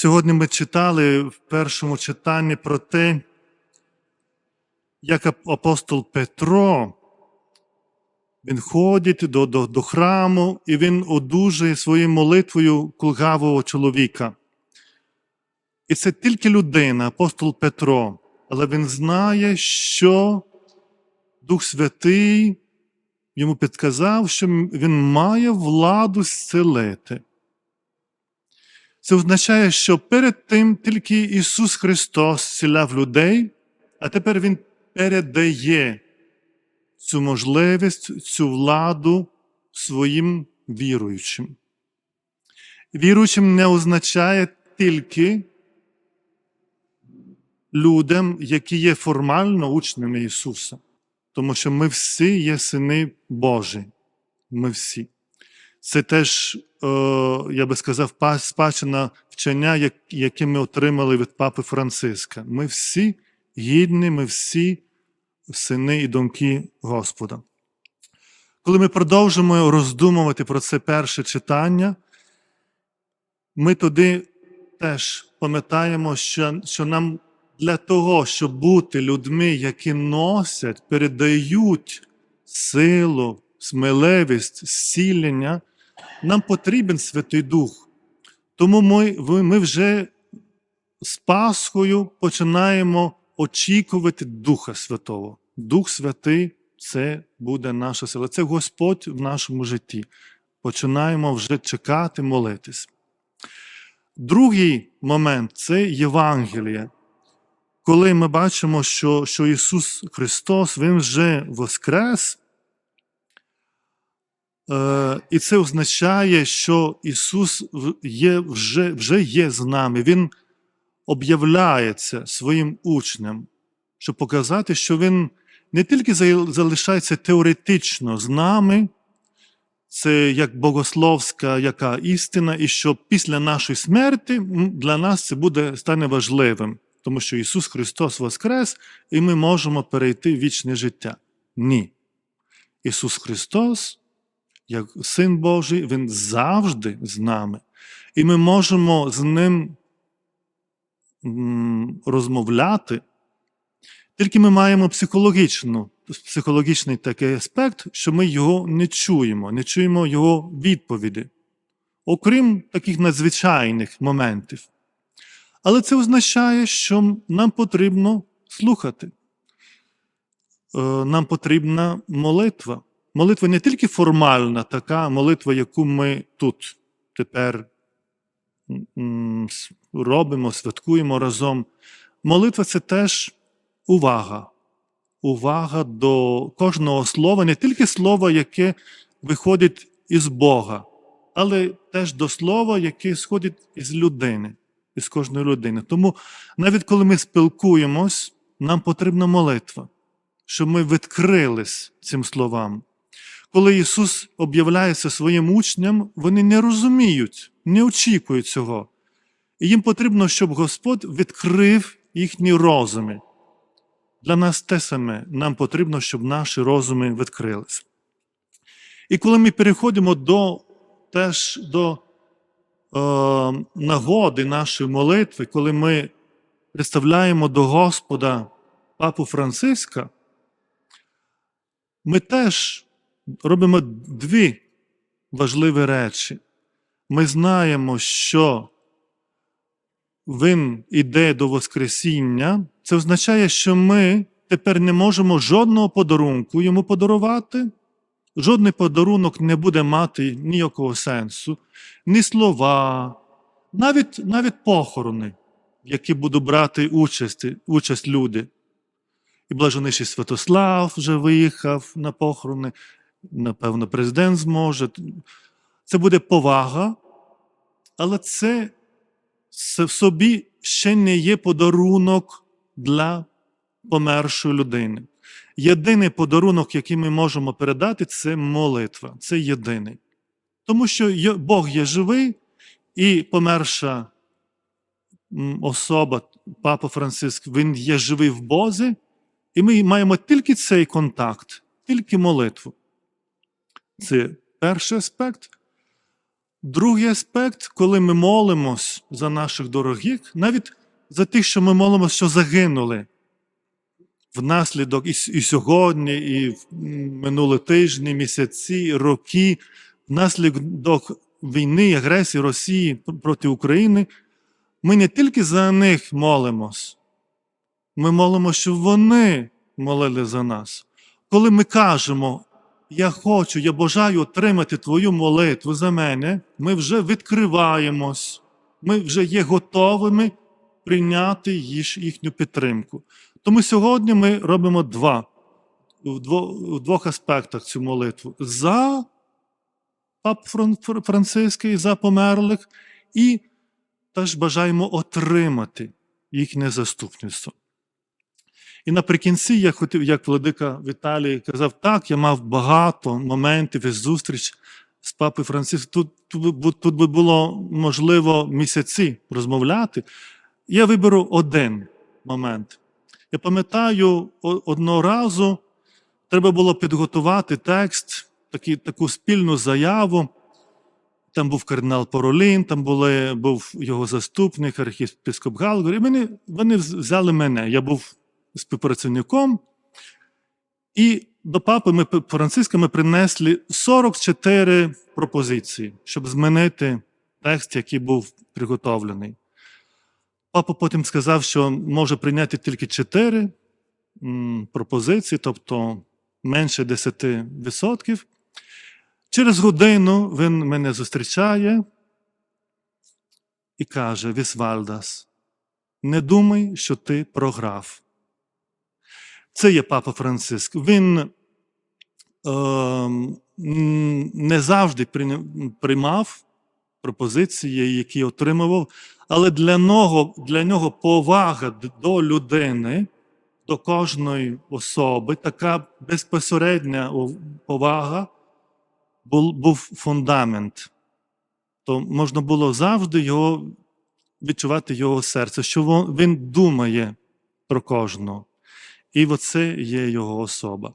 Сьогодні ми читали в першому читанні про те, як апостол Петро він ходить до, до, до храму і він одужує своєю молитвою кулгавого чоловіка. І це тільки людина, апостол Петро, але він знає, що Дух Святий йому підказав, що він має владу зцілити. Це означає, що перед тим тільки Ісус Христос зціляв людей, а тепер Він передає цю можливість, цю владу своїм віруючим. Віруючим не означає тільки людям, які є формально учнями Ісуса, тому що ми всі є сини Божі. Ми всі. Це теж, е, я би сказав, па- спадщина вчення, яке ми отримали від папи Франциска. Ми всі гідні, ми всі сини і доньки Господа. Коли ми продовжимо роздумувати про це перше читання, ми тоді теж пам'ятаємо, що, що нам для того, щоб бути людьми, які носять, передають силу, сміливість, зцілення, нам потрібен Святий Дух. Тому ми, ми вже з Пасхою починаємо очікувати Духа Святого. Дух Святий це буде наша сила. Це Господь в нашому житті. Починаємо вже чекати, молитись. Другий момент це Євангеліє. Коли ми бачимо, що, що Ісус Христос Він вже воскрес, і це означає, що Ісус є, вже, вже є з нами. Він об'являється своїм учням, щоб показати, що Він не тільки залишається теоретично з нами, це як богословська яка істина, і що після нашої смерті для нас це буде стане важливим, тому що Ісус Христос воскрес, і ми можемо перейти в вічне життя. Ні. Ісус Христос, як Син Божий, Він завжди з нами. І ми можемо з Ним розмовляти, тільки ми маємо психологічну, психологічний такий аспект, що ми його не чуємо, не чуємо його відповіді, окрім таких надзвичайних моментів. Але це означає, що нам потрібно слухати. Е, Нам потрібна молитва. Молитва не тільки формальна, така молитва, яку ми тут тепер робимо, святкуємо разом. Молитва це теж увага. Увага до кожного слова, не тільки слова, яке виходить із Бога, але теж до слова, яке сходить із людини, із кожної людини. Тому навіть коли ми спілкуємось, нам потрібна молитва, щоб ми відкрились цим словам. Коли Ісус об'являється своїм учням, вони не розуміють, не очікують цього. І їм потрібно, щоб Господь відкрив їхні розуми. Для нас те саме, нам потрібно, щоб наші розуми відкрились. І коли ми переходимо до, теж до е, нагоди нашої молитви, коли ми представляємо до Господа Папу Франциска, ми теж робимо дві важливі речі. Ми знаємо, що він іде до Воскресіння, це означає, що ми тепер не можемо жодного подарунку йому подарувати. Жодний подарунок не буде мати ніякого сенсу, ні слова, навіть, навіть похорони, які будуть брати участь, участь люди. І блаженніший Святослав вже виїхав на похорони, напевно, президент зможе. Це буде повага, але це в собі ще не є подарунок для помершої людини. Єдиний подарунок, який ми можемо передати, це молитва. Це єдиний. Тому що Бог є живий, і померша особа, Папа Франциск, він є живий в Бозі, і ми маємо тільки цей контакт, тільки молитву. Це перший аспект. Другий аспект, коли ми молимось за наших дорогих, навіть за тих, що ми молимося, що загинули внаслідок і, сьогодні, і минулі тижні, місяці, роки, внаслідок війни, агресії Росії проти України, ми не тільки за них молимось, ми молимо, щоб вони молили за нас. Коли ми кажемо, я хочу, я бажаю отримати твою молитву за мене, ми вже відкриваємось, ми вже є готовими прийняти їхню підтримку. Тому сьогодні ми робимо два в двох аспектах цю молитву: за пап Фран- Франциска за померлих, і теж бажаємо отримати їхнє заступництво. І наприкінці я хотів, як владика Віталій казав, так, я мав багато моментів і зустріч з папою Франциском. Тут, тут, тут би було можливо місяці розмовляти. Я виберу один момент. Я пам'ятаю, одного разу треба було підготувати текст, такі, таку спільну заяву. Там був кардинал Паролін, там були, був його заступник, архієпископ Галгор. І вони, вони взяли мене. Я був співпрацівником. І до папи ми Франциска ми принесли 44 пропозиції, щоб змінити текст, який був приготовлений. Папа потім сказав, що може прийняти тільки 4 пропозиції, тобто менше 10%. Через годину він мене зустрічає і каже: Вісвальдас, не думай, що ти програв. Це є папа Франциск. Він е, не завжди приймав пропозиції, які отримував, але для нього, для нього повага до людини, до кожної особи, така безпосередня повага був, був фундамент. То можна було завжди його відчувати його серце, що він думає про кожного. І оце є його особа.